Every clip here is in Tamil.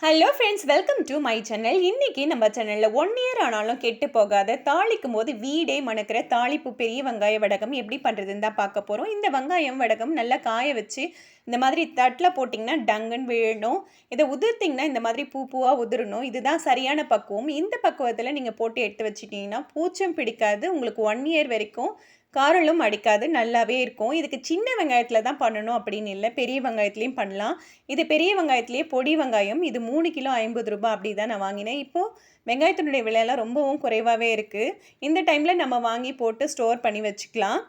Hello friends welcome to my channel இன்றைக்கி நம்ம சேனலில் ஒன் இயர் ஆனாலும் கெட்டு போகாத தாளிக்கும் போது வீடே மணக்கிற தாளிப்பு பெரிய வெங்காய வடகம் எப்படி பண்ணுறதுன்னு தான் பார்க்க போகிறோம் இந்த வெங்காயம் வடகம் நல்லா காய வச்சு இந்த மாதிரி தட்டில் போட்டிங்கன்னா டங்குன்னு விழணும். இதை உதிர்த்திங்கன்னா இந்த மாதிரி பூ பூவாக உதிரணும். இதுதான் சரியான பக்குவம். இந்த பக்குவத்தில் நீங்கள் போட்டு எடுத்து வச்சிட்டிங்கன்னா பூச்சும் பிடிக்காது. உங்களுக்கு ஒன் இயர் வரைக்கும் காரலும் அடிக்காது. நல்லாவே இருக்கும். இதுக்கு சின்ன வெங்காயத்தில் தான் பண்ணணும் அப்படின்னு இல்லை. பெரிய வெங்காயத்துலேயும் பண்ணலாம். இது பெரிய வெங்காயத்துலேயே பொடி வெங்காயம். இது மூணு கிலோ ஐம்பது ரூபாய் அப்படி தான் நான் வாங்கினேன். இப்போது வெங்காயத்தினுடைய விலையெல்லாம் ரொம்பவும் குறைவாகவே இருக்குது இந்த டைமில் நம்ம வாங்கி போட்டு ஸ்டோர் பண்ணி வச்சுக்கலாம்.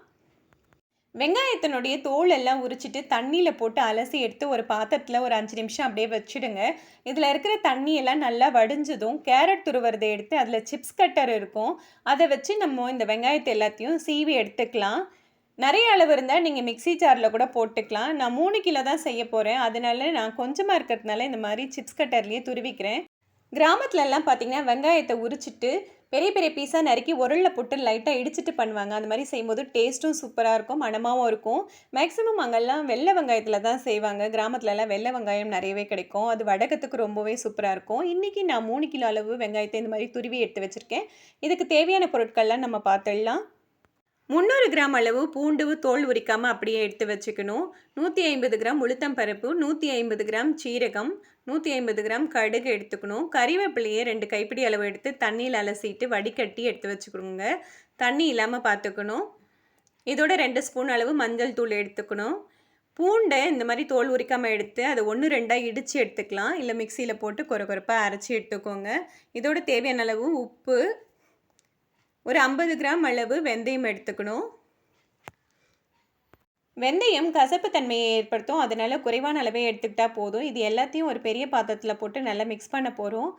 வெங்காயத்தினுடைய தோல் எல்லாம் உரிச்சிட்டு தண்ணியில் போட்டு அலசி எடுத்து ஒரு பாத்திரத்தில் ஒரு அஞ்சு நிமிஷம் அப்படியே வச்சுடுங்க. இதில் இருக்கிற தண்ணி எல்லாம் நல்லா வடிஞ்சதும் கேரட் துருவறதை எடுத்து அதில் சிப்ஸ் கட்டர் இருக்கும். அதை வச்சு நம்ம இந்த வெங்காயத்தை எல்லாத்தையும் சீவி எடுத்துக்கலாம். நிறைய அளவு இருந்தால் நீங்கள் மிக்சி ஜாரில் கூட போட்டுக்கலாம். நான் மூணு கிலோ தான் செய்ய போகிறேன் அதனால நான் கொஞ்சமாக இருக்கிறதுனால இந்த மாதிரி சிப்ஸ் கட்டர்லேயே துருவிக்கிறேன். கிராமத்துலலாம் பார்த்திங்கன்னா வெங்காயத்தை உரிச்சிட்டு பெரிய பெரிய பீஸாக நறுக்கி உருளில் புட்டு லைட்டாக இடிச்சிட்டு பண்ணுவாங்க. அந்த மாதிரி செய்யும்போது டேஸ்ட்டும் சூப்பராக இருக்கும் மனமாகவும் இருக்கும். மேக்ஸிமம் அங்கெல்லாம் வெள்ளை வெங்காயத்தில் தான் செய்வாங்க. கிராமத்துலலாம் வெள்ளை வெங்காயம் நிறையவே கிடைக்கும். அது வடகத்துக்கு ரொம்பவே சூப்பராக இருக்கும். இன்றைக்கி நான் மூணு கிலோ அளவு வெங்காயத்தை இந்த மாதிரி துருவி எடுத்து வச்சுருக்கேன். இதுக்கு தேவையான பொருட்கள்லாம் நம்ம பார்த்துடலாம். முந்நூறு கிராம் அளவு பூண்டு தோல் உரிக்காமல் அப்படியே எடுத்து வச்சுக்கணும். நூற்றி ஐம்பது கிராம் உளுத்தம் பருப்பு நூற்றி ஐம்பது கிராம் சீரகம் நூற்றி ஐம்பது கிராம் கடுகு எடுத்துக்கணும். கறிவேப்பிலையே ரெண்டு கைப்பிடி அளவு எடுத்து தண்ணியில் அலசிட்டு வடிகட்டி எடுத்து வச்சுக்கணுங்க. தண்ணி இல்லாமல் பார்த்துக்கணும் இதோட ரெண்டு ஸ்பூன் அளவு மஞ்சள் தூள் எடுத்துக்கணும். பூண்டை இந்த மாதிரி தோல் உரிக்காமல் எடுத்து அதை ஒன்று ரெண்டாக இடித்து எடுத்துக்கலாம். இல்லை மிக்சியில் போட்டு கொர கொரப்பாக அரைச்சி எடுத்துக்கோங்க. இதோட தேவையான அளவு உப்பு ஒரு ஐம்பது கிராம் அளவு வெந்தயம் எடுத்துக்கணும். வெந்தயம் கசப்பு தன்மையை ஏற்படுத்தும். அதனால் குறைவான அளவே எடுத்துக்கிட்டால் போதும். இது எல்லாத்தையும் ஒரு பெரிய பாத்திரத்தில் போட்டு நல்லா மிக்ஸ் பண்ண போகிறோம்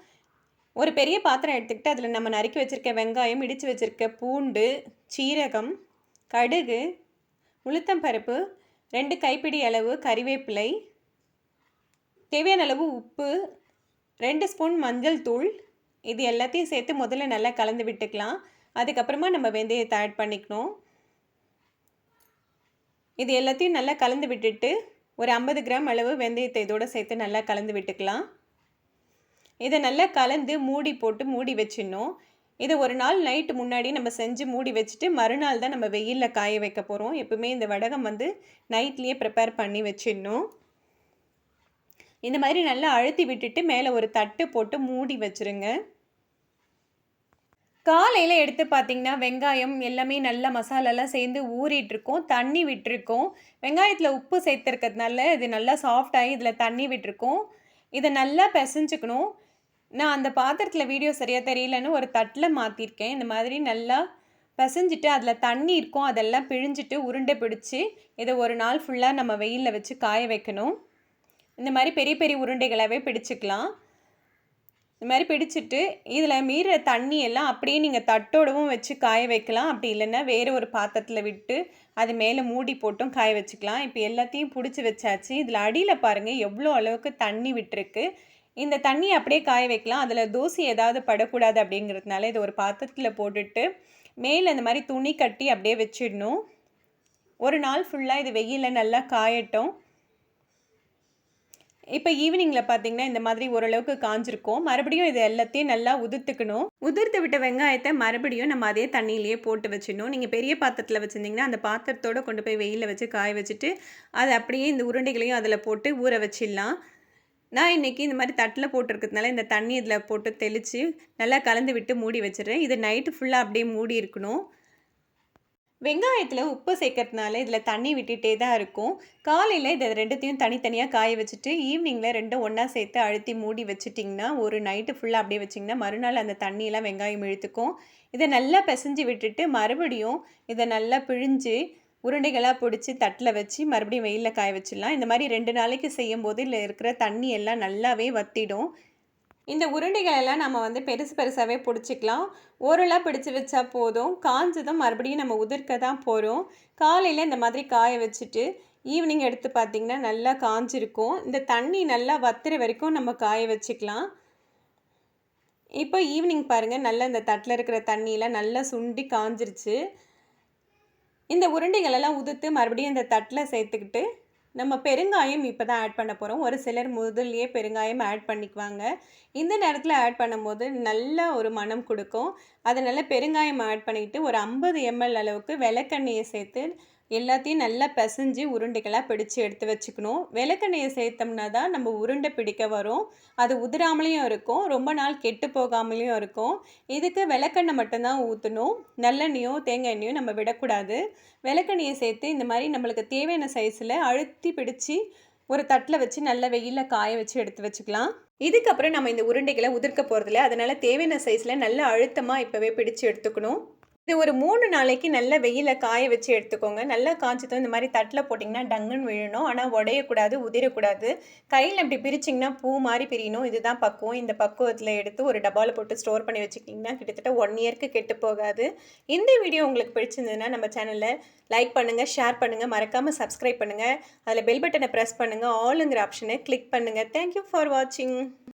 ஒரு பெரிய பாத்திரம் எடுத்துக்கிட்டு அதில் நம்ம நறுக்கி வச்சுருக்க வெங்காயம் இடித்து வச்சுருக்க பூண்டு சீரகம் கடுகு உளுத்தம் பருப்பு ரெண்டு கைப்பிடி அளவு கறிவேப்பிலை தேவையான அளவு உப்பு ரெண்டு ஸ்பூன் மஞ்சள் தூள். இது எல்லாத்தையும் சேர்த்து முதல்ல நல்லா கலந்து விட்டுக்கலாம். அதுக்கப்புறமா நம்ம வெந்தயத்தை ஆட் பண்ணிக்கணும். இது எல்லாத்தையும் நல்லா கலந்து விட்டுட்டு ஒரு ஐம்பது கிராம் அளவு வெந்தயத்தை இதோடு சேர்த்து நல்லா கலந்து விட்டுக்கலாம். இதை நல்லா கலந்து மூடி போட்டு மூடி வச்சிடணும். இதை ஒரு நாள் நைட்டு முன்னாடி நம்ம செஞ்சு மூடி வச்சுட்டு மறுநாள் தான் நம்ம வெயிலில் காய வைக்க போகிறோம் எப்பவுமே இந்த வடகம் வந்து நைட்லேயே ப்ரிப்பேர் பண்ணி வச்சிடணும். இந்த மாதிரி நல்லா அழுத்தி விட்டுட்டு மேலே ஒரு தட்டு போட்டு மூடி வச்சுருங்க. காலையில் எடுத்து பார்த்திங்கன்னா வெங்காயம் எல்லாமே நல்ல மசாலாலாம் சேர்ந்து ஊறிட்டுருக்கோம் தண்ணி விட்டுருக்கோம். வெங்காயத்தில் உப்பு சேர்த்துருக்கிறதுனால இது நல்லா சாஃப்டாகி இதில் தண்ணி விட்டுருக்கோம். இதை நல்லா பிசைஞ்சுக்கணும். நான் அந்த பாத்திரத்தில் வீடியோ சரியாக தெரியலன்னு ஒரு தட்டில் மாற்றிருக்கேன் இந்த மாதிரி நல்லா பிசைஞ்சிட்டு அதில் தண்ணி இருக்கும். அதெல்லாம் பிழிஞ்சிட்டு உருண்டை பிடிச்சி இதை ஒரு நாள் ஃபுல்லாக நம்ம வெயிலில் வச்சு காய வைக்கணும். இந்த மாதிரி பெரிய பெரிய உருண்டைகளாகவே பிடிச்சிக்கலாம். இந்த மாதிரி பிடிச்சிட்டு இதில் மீற தண்ணி எல்லாம் அப்படியே நீங்கள் தட்டோடவும் வச்சு காய வைக்கலாம். அப்படி இல்லைன்னா வேறு ஒரு பாத்திரத்தில் விட்டு அது மேலே மூடி போட்டும் காய வச்சுக்கலாம். இப்போ எல்லாத்தையும் பிடிச்சி வச்சாச்சு. இதில் அடியில் பாருங்கள் எவ்வளோ அளவுக்கு தண்ணி விட்டுருக்கு. இந்த தண்ணி அப்படியே காய வைக்கலாம். அதில் தூசி ஏதாவது படக்கூடாது அப்படிங்கிறதுனால இது ஒரு பாத்திரத்தில் போட்டுட்டு மேலே இந்த மாதிரி துணி கட்டி அப்படியே வச்சிடணும். ஒரு நாள் ஃபுல்லாக இது வெயிலில் நல்லா காயட்டும். இப்போ ஈவினிங்கில் பார்த்தீங்கன்னா இந்த மாதிரி ஓரளவுக்கு காஞ்சிருக்கும். மறுபடியும் இது எல்லாத்தையும் நல்லா உதிர்த்துக்கணும். உதிர்த்து விட்ட வெங்காயத்தை மறுபடியும் நம்ம அதே தண்ணியிலேயே போட்டு வச்சிடணும். நீங்கள் பெரிய பாத்திரத்தில் வச்சுருந்தீங்கன்னா அந்த பாத்திரத்தோடு கொண்டு போய் வெயிலில் வச்சு காய வச்சுட்டு அதை அப்படியே இந்த உருண்டைகளையும் அதில் போட்டு ஊற வச்சிடலாம். நான் இன்றைக்கி இந்த மாதிரி தட்டில் போட்டிருக்கிறதுனால இந்த தண்ணி இதில் போட்டு தெளித்து நல்லா கலந்து விட்டு மூடி வச்சிடுறேன். இது நைட்டு ஃபுல்லாக அப்படியே மூடி இருக்கணும். வெங்காயத்தில் உப்பு சேர்க்கறதுனால இதில் தண்ணி விட்டுகிட்டே தான் இருக்கும். காலையில் இதை ரெண்டுத்தையும் தனித்தனியாக காய வச்சுட்டு ஈவினிங்கில் ரெண்டும் ஒன்றா சேர்த்து அழுத்தி மூடி வச்சுட்டிங்கன்னா ஒரு நைட்டு ஃபுல்லாக அப்படியே வச்சிங்கன்னா மறுநாள் அந்த தண்ணியெல்லாம் வெங்காயம் இழுத்துக்கும். இதை நல்லா பிசைஞ்சு விட்டுட்டு மறுபடியும் இதை நல்லா பிழிஞ்சு உருண்டைகளாக பிடிச்சி தட்டில் வச்சு மறுபடியும் வெயிலில் காய வச்சிடலாம். இந்த மாதிரி ரெண்டு நாளைக்கு செய்யும்போது இதில் இருக்கிற தண்ணி எல்லாம் நல்லாவே வத்திடும். இந்த உருண்டைகளெல்லாம் நம்ம வந்து பெருசு பெருசாகவே பிடிச்சிக்கலாம். ஓரலாக பிடிச்சி வச்சா போதும். காஞ்சதும் மறுபடியும் நம்ம உதிர்க்க தான் போகிறோம் காலையில் இந்த மாதிரி காய வச்சுட்டு ஈவினிங் எடுத்து பார்த்திங்கன்னா நல்லா காஞ்சிருக்கும். இந்த தண்ணி நல்லா வத்துற வரைக்கும் நம்ம காய வச்சுக்கலாம். இப்போ ஈவினிங் பாருங்கள் நல்லா இந்த தட்டில் இருக்கிற தண்ணியெலாம் நல்லா சுண்டி காஞ்சிருச்சு. இந்த உருண்டைகளெல்லாம் உதுத்து மறுபடியும் இந்த தட்டில் சேர்த்துக்கிட்டு நம்ம பெருங்காயம் இப்போ தான் ஆட் பண்ண போகிறோம் ஒரு சிலர் முதல்லையே பெருங்காயம் ஆட் பண்ணிக்குவாங்க. இந்த நேரத்தில் ஆட் பண்ணும்போது நல்ல ஒரு மனம் கொடுக்கும். அதனால் பெருங்காயம் ஆட் பண்ணிக்கிட்டு ஒரு ஐம்பது எம்எல் அளவுக்கு விளக்கெண்ணெயை சேர்த்து எல்லாத்தையும் நல்லா பிசைஞ்சு உருண்டைகளாக பிடிச்சி எடுத்து வச்சுக்கணும். விளக்கெண்ணெயை சேர்த்தோம்னா தான் நம்ம உருண்டை பிடிக்க வரும். அது உதிராமலையும் இருக்கும். ரொம்ப நாள் கெட்டு போகாமலையும் இருக்கும். இதுக்கு விளக்கெண்ணெய் மட்டும்தான் ஊற்றணும் நல்லெண்ணையோ தேங்காய் எண்ணெயோ நம்ம விடக்கூடாது. விளக்கெண்ணெயை சேர்த்து இந்த மாதிரி நம்மளுக்கு தேவையான சைஸில் அழுத்தி பிடிச்சி ஒரு தட்டில் வச்சு நல்ல வெயிலில் காய வச்சு எடுத்து வச்சுக்கலாம். இதுக்கப்புறம் நம்ம இந்த உருண்டைகளை உதிர்க்க போகிறதில்ல அதனால் தேவையான சைஸில் நல்ல அழுத்தமாக இப்போவே பிடிச்சு எடுத்துக்கணும். இது ஒரு மூணு நாளைக்கு நல்ல வெயிலில் காய வச்சு எடுத்துக்கோங்க. நல்லா காய்ச்சதும் இந்த மாதிரி தட்டில் போட்டிங்கன்னா டங்குன்னு விழணும். ஆனால் உடையக்கூடாது உதிரக்கூடாது. கையில் அப்படி பிரிச்சிங்கன்னா பூ மாதிரி பிரியணும். இதுதான் பக்குவம். இந்த பக்குவத்தில் எடுத்து ஒரு டப்பாவில் போட்டு ஸ்டோர் பண்ணி வச்சுக்கிட்டிங்கன்னா கிட்டத்தட்ட ஒன் இயர்க்கு கெட்டு போகாது. இந்த வீடியோ உங்களுக்கு பிடிச்சிருந்ததுன்னா நம்ம சேனலில் லைக் பண்ணுங்கள் ஷேர் பண்ணுங்கள் மறக்காமல் சப்ஸ்கிரைப் பண்ணுங்கள் அதில் பெல் பட்டனை ப்ரெஸ் பண்ணுங்கள் ஆளுங்கிற ஆப்ஷனை கிளிக் பண்ணுங்கள் தேங்க்யூ ஃபார் வாட்சிங்